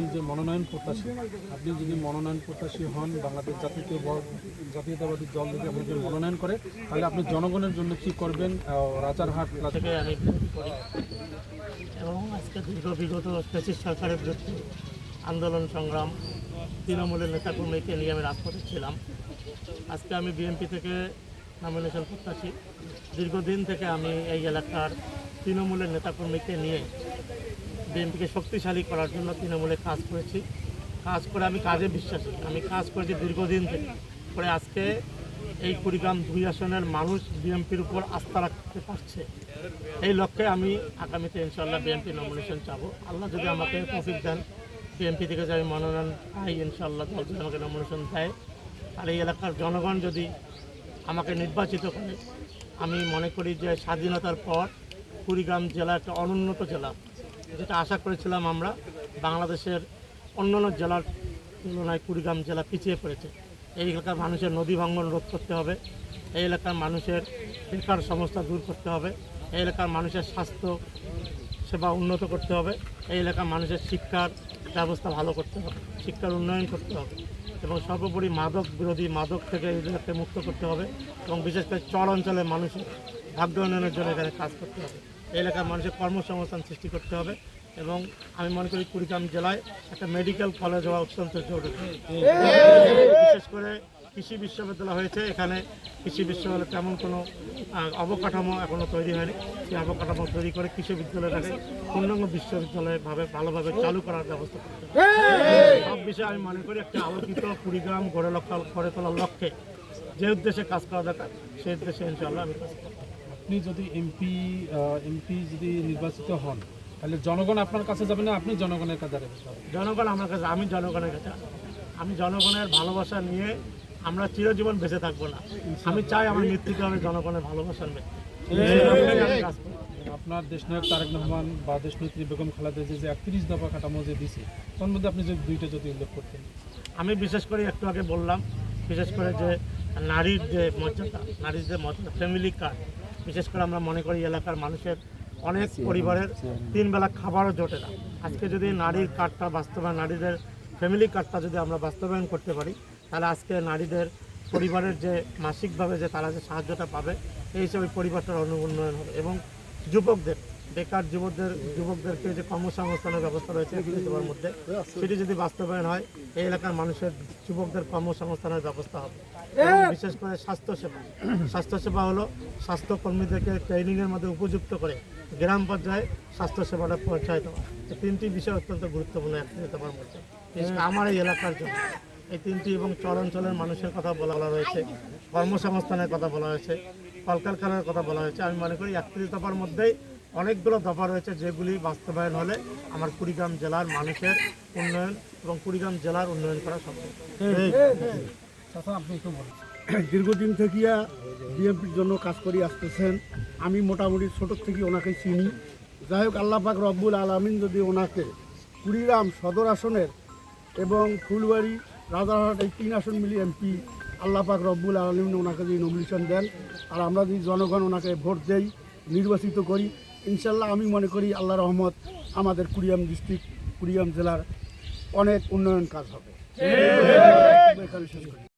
আপনি যে মনোনয়ন প্রত্যাশী, আপনি যদি মনোনয়ন প্রত্যাশী হন, বাংলাদেশ জাতীয় জাতীয়তাবাদী দল যদি আপনাকে মনোনয়ন করে, তাহলে আপনি জনগণের জন্য কি করবেন? রাজারহাট থেকে আমি এবং আজকে দীর্ঘ বিগত ফ্যাসিস সরকারের বিরুদ্ধে আন্দোলন সংগ্রাম, তৃণমূলের নেতাকর্মীকে নিয়ে আমি রাজপথে ছিলাম আজকে আমি বিএনপি থেকে নমিনেশন প্রত্যাশী। দীর্ঘদিন থেকে আমি এই এলাকার তৃণমূলের নেতাকর্মীকে নিয়ে বিএনপিকে শক্তিশালী করার জন্য তৃণমূলে কাজ করেছি। কাজ করে আমি কাজে বিশ্বাসী। আমি কাজ করেছি দীর্ঘদিন থেকে। করে আজকে এই কুড়িগ্রাম দুই আসনের মানুষ বিএনপির উপর আস্থা রাখতে পারছে। এই লক্ষ্যে আমি আগামীতে ইনশাল্লাহ বিএনপি নমিনেশন চাবো। আল্লাহ যদি আমাকে তৌফিক দেন, বিএনপি থেকে যে আমি মনোনয়ন পাই ইনশাল্লাহ দল যদি আমাকে নমিনেশন দেয়, আর এই এলাকার জনগণ যদি আমাকে নির্বাচিত করে, আমি মনে করি যে স্বাধীনতার পর কুড়িগ্রাম জেলা একটা অনুন্নত জেলা। যেটা আশা করেছিলাম আমরা, বাংলাদেশের অন্যান্য জেলার তুলনায় কুড়িগ্রাম জেলা পিছিয়ে পড়েছে। এই এলাকার মানুষের নদী ভাঙ্গন রোধ করতে হবে, এই এলাকার মানুষের বেকার সমস্যা দূর করতে হবে, এই এলাকার মানুষের স্বাস্থ্য সেবা উন্নত করতে হবে, এই এলাকার মানুষের শিক্ষার ব্যবস্থা ভালো করতে হবে, শিক্ষার উন্নয়ন করতে হবে এবং সর্বোপরি মাদক বিরোধী মাদক থেকে এলাকাকে মুক্ত করতে হবে এবং বিশেষ করে চর অঞ্চলের মানুষের ভাগ্য উন্নয়নের জন্য এখানে কাজ করতে হবে। এলাকার মানুষের কর্মসংস্থান সৃষ্টি করতে হবে এবং আমি মনে করি কুড়িগ্রাম জেলায় একটা মেডিকেল কলেজ হওয়া অত্যন্ত জরুরি। বিশেষ করে কৃষি বিশ্ববিদ্যালয় হয়েছে, এখানে কৃষি বিশ্ববিদ্যালয় তেমন কোনো অবকাঠামো এখনও তৈরি হয়নি। সেই অবকাঠামো তৈরি করে কৃষি বিদ্যালয়টাকে পূর্ণাঙ্গ বিশ্ববিদ্যালয়ভাবে ভালোভাবে চালু করার ব্যবস্থা করতে সব বিষয়ে আমি মনে করি একটা আলোকিত কুড়িগ্রাম গড়ে লক্ষ গড়ে তোলার লক্ষ্যে যে উদ্দেশ্যে কাজ করা দরকার, সেই উদ্দেশ্যে ইনশাআল্লাহ আমি কাজ আপনি যদি এমপি এমপি যদি নির্বাচিত হন তাহলে জনগণ আপনার কাছে যাবে না? আপনি জনগণের কাছে যাবেন জনগণ আমার কাছে আমি জনগণের কাছে। আমি জনগণের ভালোবাসা নিয়ে আমরা চিরজীবন বেঁচে থাকব না। আমি চাই আমার মৃত্যুকে আমি জনগণের কাজ করব। আপনার দেশনায়ক তারেক রহমান বা দেশনেত্রী বেগম খালেদা যে একত্রিশ দফা কাঠামো যে দিছে তার মধ্যে আপনি যদি দুইটা যদি উল্লেখ করতেন। আমি বিশেষ করে একটু আগে বললাম বিশেষ করে যে নারীর যে মর্যাদা নারীর যে মর্যাদা ফ্যামিলি কার্ড বিশেষ করে আমরা মনে করি এলাকার মানুষের অনেক পরিবারের তিন বেলা খাবারও জোটে না। আজকে যদি নারীর কার্ডটা বাস্তবায়ন নারীদের ফ্যামিলি কার্ডটা যদি আমরা বাস্তবায়ন করতে পারি তাহলে আজকে নারীদের পরিবারের যে মাসিকভাবে যে তারা যে সাহায্যটা পাবে এই হিসাবে পরিবারটার অনুন্নয়ন হবে এবং যুবকদের বেকার যুবকদের, যুবকদেরকে যে কর্মসংস্থানের ব্যবস্থা রয়েছে তোমার মধ্যে, সেটি যদি বাস্তবায়ন হয়, এই এলাকার মানুষের, যুবকদের কর্মসংস্থানের ব্যবস্থা হবে। বিশেষ করে স্বাস্থ্যসেবা। স্বাস্থ্যসেবা হলো স্বাস্থ্যকর্মীদেরকে ট্রেনিংয়ের মধ্যে উপযুক্ত করে গ্রাম পর্যায়ে স্বাস্থ্যসেবাটা পৌঁছায় দেওয়া। তিনটি বিষয় অত্যন্ত গুরুত্বপূর্ণ একটি তোমার মধ্যে। আমার এই এলাকার জন্য এই তিনটি এবং চর অঞ্চলের মানুষের কথা বলা রয়েছে, কর্মসংস্থানের কথা বলা হয়েছে, কলকারখানার কথা বলা হয়েছে। আমি মনে করি একত্রিশ দফার মধ্যেই অনেকগুলো দফা রয়েছে যেগুলি বাস্তবায়ন হলে আমার কুড়িগ্রাম জেলার মানুষের উন্নয়ন এবং কুড়িগ্রাম জেলার উন্নয়ন করা সম্ভব। চাচা আপনি একটু বলুন। দীর্ঘদিন থেকে বিএনপির জন্য কাজ করে আসতেছেন। আমি মোটামুটি ছোট থেকে ওনাকে চিনি। যাই হোক আল্লাহ পাক রব্বুল আলমিন যদি ওনাকে কুড়িগ্রাম সদর আসনের এবং ফুলবাড়ি রাজারহাট এই তিন আসন মিলিয়ে এমপি আল্লাহ পাক রব্বুল আলমিন ওনাকে যদি নমিনেশন দেন আর আমরা যদি জনগণ ওনাকে ভোট দেই নির্বাচিত করি ইনশাল্লাহ আমি মনে করি আল্লাহ রহমত আমাদের কুড়িয়াম ডিস্ট্রিক্ট কুড়িয়াম জেলার অনেক উন্নয়ন কাজ হবে। এখানে শেষ করি।